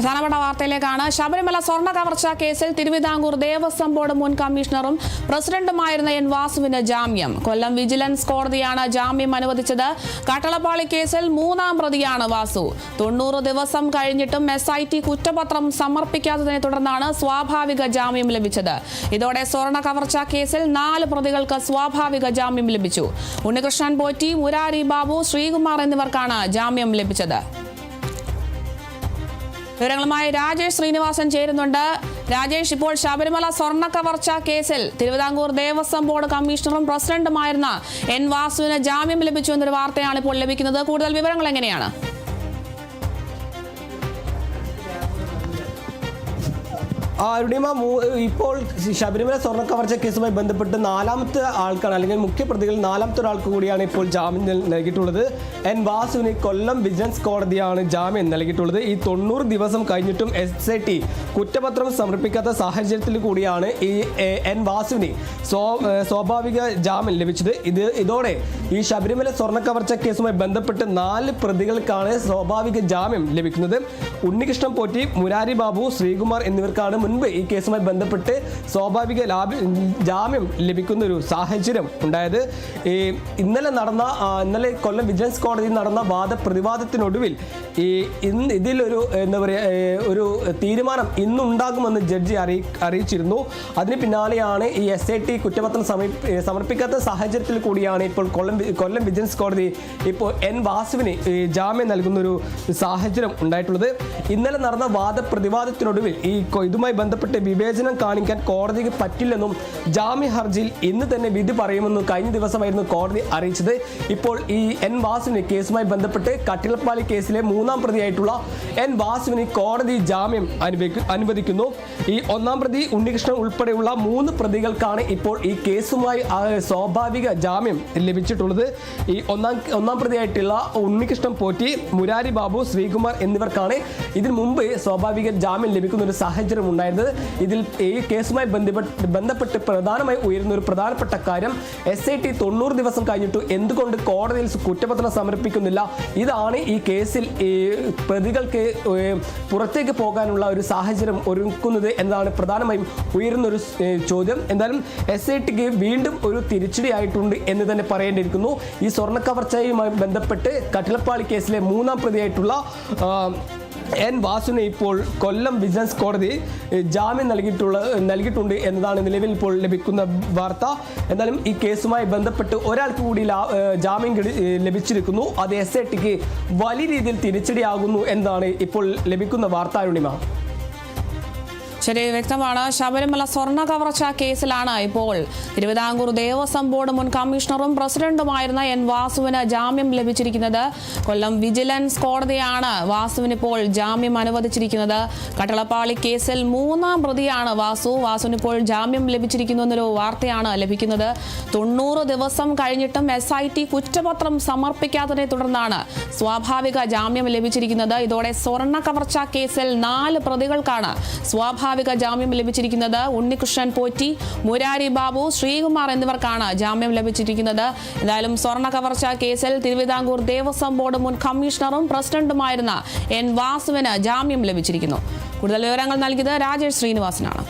പ്രധാനപ്പെട്ട വാർത്തയിലേക്കാണ്. ശബരിമല സ്വർണ കവർച്ച കേസിൽ തിരുവിതാംകൂർ ദേവസ്വം ബോർഡ് മുൻ കമ്മീഷണറും പ്രസിഡന്റുമായിരുന്ന എൻ വാസുവിന് ജാമ്യം. കൊല്ലം വിജിലൻസ് കോടതിയാണ് ജാമ്യം അനുവദിച്ചത്. കട്ടളപ്പാളി കേസിൽ മൂന്നാം പ്രതിയാണ് വാസു. തൊണ്ണൂറ് ദിവസം കഴിഞ്ഞിട്ടും എസ് ഐ ടി കുറ്റപത്രം സമർപ്പിക്കാത്തതിനെ തുടർന്നാണ് സ്വാഭാവിക ജാമ്യം ലഭിച്ചത്. ഇതോടെ സ്വർണ കവർച്ച കേസിൽ നാല് പ്രതികൾക്ക് സ്വാഭാവിക ജാമ്യം ലഭിച്ചു. ഉണ്ണികൃഷ്ണൻ പോറ്റി മുരാരി ബാബു ശ്രീകുമാർ എന്നിവർക്കാണ് ജാമ്യം ലഭിച്ചത്. വിവരങ്ങളുമായി രാജേഷ് ശ്രീനിവാസൻ ചേരുന്നുണ്ട്. രാജേഷ് ഇപ്പോൾ ശബരിമല സ്വർണ കവർച്ച കേസിൽ തിരുവിതാംകൂർ ദേവസ്വം ബോർഡ് കമ്മീഷണറും പ്രസിഡന്റുമായിരുന്ന എൻ വാസുവിന് ജാമ്യം ലഭിച്ചു എന്നൊരു വാർത്തയാണ് ഇപ്പോൾ ലഭിക്കുന്നത്. കൂടുതൽ വിവരങ്ങൾ എങ്ങനെയാണ്? അരുണിമ ഇപ്പോൾ ശബരിമല സ്വർണ കവർച്ച കേസുമായി ബന്ധപ്പെട്ട് നാലാമത്തെ ആൾക്കാണ് അല്ലെങ്കിൽ മുഖ്യ പ്രതികൾ നാലാമത്തെ ഒരാൾക്ക് കൂടിയാണ് ഇപ്പോൾ ജാമ്യം നൽ- നൽകിയിട്ടുള്ളത്. എൻ വാസുവിന് കൊല്ലം വിജിലൻസ് കോടതിയാണ് ജാമ്യം നൽകിയിട്ടുള്ളത്. ഈ തൊണ്ണൂറ് ദിവസം കഴിഞ്ഞിട്ടും എസ് ടി കുറ്റപത്രം സമർപ്പിക്കാത്ത സാഹചര്യത്തിൽ കൂടിയാണ് ഈ എൻ വാസുവിന് സ്വാഭാവിക ജാമ്യം ലഭിച്ചത്. ഇത് ഇതോടെ ഈ ശബരിമല സ്വർണ കവർച്ച കേസുമായി ബന്ധപ്പെട്ട് നാല് പ്രതികൾക്കാണ് സ്വാഭാവിക ജാമ്യം ലഭിക്കുന്നത്. ഉണ്ണികൃഷ്ണൻ പോറ്റി മുരാരി ബാബു ശ്രീകുമാർ എന്നിവർക്കാണ് മുൻപ് ഈ കേസുമായി ബന്ധപ്പെട്ട് സ്വാഭാവിക ലാഭ ജാമ്യം ലഭിക്കുന്ന ഒരു സാഹചര്യം ഉണ്ടായത്. ഈ ഇന്നലെ നടന്ന ഇന്നലെ കൊല്ലം വിജിലൻസ് കോടതിയിൽ നടന്ന വാദപ്രതിവാദത്തിനൊടുവിൽ ഈ ഇന്ന് ഇതിലൊരു എന്താ പറയുക ഒരു തീരുമാനം ഇന്നുണ്ടാകുമെന്ന് ജഡ്ജി അറിയി അറിയിച്ചിരുന്നു. അതിന് പിന്നാലെയാണ് ഈ എസ് ഐ ടി കുറ്റപത്രം സമർപ്പി സമർപ്പിക്കാത്ത സാഹചര്യത്തിൽ കൂടിയാണ് ഇപ്പോൾ കൊല്ലം കൊല്ലം വിജിലൻസ് കോടതി ഇപ്പോൾ എൻ വാസുവിന് ജാമ്യം നൽകുന്ന ഒരു സാഹചര്യം ഉണ്ടായിട്ടുള്ളത്. ഇന്നലെ നടന്ന വാദപ്രതിവാദത്തിനൊടുവിൽ ഈ ഇതുമായി ബന്ധപ്പെട്ട് വിവേചനം കാണിക്കാൻ കോടതിക്ക് പറ്റില്ലെന്നും ജാമ്യ ഹർജിയിൽ ഇന്ന് തന്നെ വിധി പറയുമെന്നും കഴിഞ്ഞ ദിവസമായിരുന്നു കോടതി അറിയിച്ചത്. ഇപ്പോൾ ഈ എൻ വാസുവിന് കേസുമായി ബന്ധപ്പെട്ട് കട്ടിളപ്പാലി കേസിലെ മൂന്നാം പ്രതിയായിട്ടുള്ള എൻ വാസുവിന് കോടതി ജാമ്യം അനുവദിക്കു അനുവദിക്കുന്നു. ഈ ഒന്നാം പ്രതി ഉണ്ണികൃഷ്ണൻ ഉൾപ്പെടെയുള്ള മൂന്ന് പ്രതികൾക്കാണ് ഇപ്പോൾ ഈ കേസുമായി സ്വാഭാവിക ജാമ്യം ലഭിച്ചിട്ടുള്ളത്. ഈ ഒന്നാം ഒന്നാം പ്രതിയായിട്ടുള്ള ഉണ്ണികൃഷ്ണൻ പോറ്റി മുരാരി ബാബു ശ്രീകുമാർ എന്നിവർക്കാണ് ഇതിനു മുമ്പ് സ്വാഭാവിക ജാമ്യം ലഭിക്കുന്ന ഒരു സാഹചര്യം ഉണ്ടായിരുന്നത് ഇതിൽ ഈ കേസുമായി ബന്ധപ്പെട്ട് ബന്ധപ്പെട്ട് പ്രധാനമായി ഉയരുന്ന ഒരു പ്രധാനപ്പെട്ട കാര്യം എസ് ഐ ടി തൊണ്ണൂറ് ദിവസം കഴിഞ്ഞിട്ട് എന്തുകൊണ്ട് കോടതിയിൽ കുറ്റപത്രം സമർപ്പിക്കുന്നില്ല? ഇതാണ് ഈ കേസിൽ ഈ പ്രതികൾക്ക് പുറത്തേക്ക് പോകാനുള്ള ഒരു സാഹചര്യം ഒരുക്കുന്നത് എന്നതാണ് പ്രധാനമായും ഉയരുന്ന ഒരു ചോദ്യം. എന്തായാലും എസ് ഐ ടിക്ക് വീണ്ടും ഒരു തിരിച്ചടിയായിട്ടുണ്ട് എന്ന് തന്നെ പറയേണ്ടിയിരിക്കുന്നു. ഈ സ്വർണ കവർച്ചയുമായി ബന്ധപ്പെട്ട് കട്ടിലപ്പാളി കേസിലെ മൂന്നാം പ്രതിയായിട്ടുള്ള എൻ വാസുവിനെ ഇപ്പോൾ കൊല്ലം ബിസിനസ് കോടതി ജാമ്യം നൽകിയിട്ടുള്ള നൽകിയിട്ടുണ്ട് എന്നതാണ് നിലവിൽ ഇപ്പോൾ ലഭിക്കുന്ന വാർത്ത. എന്നാലും ഈ കേസുമായി ബന്ധപ്പെട്ട് ഒരാൾക്ക് കൂടി ജാമ്യം ലഭിച്ചിരിക്കുന്നു. അത് എസ് ഐ ടിക്ക് വലിയ രീതിയിൽ തിരിച്ചടിയാകുന്നു എന്നതാണ് ഇപ്പോൾ ലഭിക്കുന്ന വാർത്ത അരുണിമ. ശരി വ്യക്തമാണ്. ശബരിമല സ്വർണ കവർച്ച കേസിലാണ് ഇപ്പോൾ തിരുവിതാംകൂർ ദേവസ്വം ബോർഡ് മുൻ കമ്മീഷണറും പ്രസിഡന്റുമായിരുന്ന എൻ വാസുവിന് ജാമ്യം ലഭിച്ചിരിക്കുന്നത്. കൊല്ലം വിജിലൻസ് കോടതിയാണ് വാസുവിന് ഇപ്പോൾ ജാമ്യം അനുവദിച്ചിരിക്കുന്നത്. കട്ടളപ്പാളി കേസിൽ മൂന്നാം പ്രതിയാണ് വാസു. വാസുവിന് ഇപ്പോൾ ജാമ്യം ലഭിച്ചിരിക്കുന്നു എന്നൊരു വാർത്തയാണ് ലഭിക്കുന്നത്. തൊണ്ണൂറ് ദിവസം കഴിഞ്ഞിട്ടും എസ് ഐ ടി കുറ്റപത്രം സമർപ്പിക്കാത്തതിനെ തുടർന്നാണ് സ്വാഭാവിക ജാമ്യം ലഭിച്ചിരിക്കുന്നത്. ഇതോടെ സ്വർണ കവർച്ച കേസിൽ നാല് പ്രതികൾക്കാണ് സ്വാഭാവിക ജാമ്യം ലഭിച്ചിരിക്കുന്നത് ഉണ്ണികൃഷ്ണൻ പോറ്റി മുരാരി ബാബു ശ്രീകുമാർ എന്നിവർക്കാണ് ജാമ്യം ലഭിച്ചിരിക്കുന്നത്. എന്തായാലും സ്വർണ കവർച്ച കേസിൽ തിരുവിതാംകൂർ ദേവസ്വം ബോർഡ് മുൻ കമ്മീഷണറും പ്രസിഡന്റുമായിരുന്ന എൻ വാസുവിന് ജാമ്യം ലഭിച്ചിരിക്കുന്നു. കൂടുതൽ വിവരങ്ങൾ നൽകിയത് രാജേഷ് ശ്രീനിവാസനാണ്.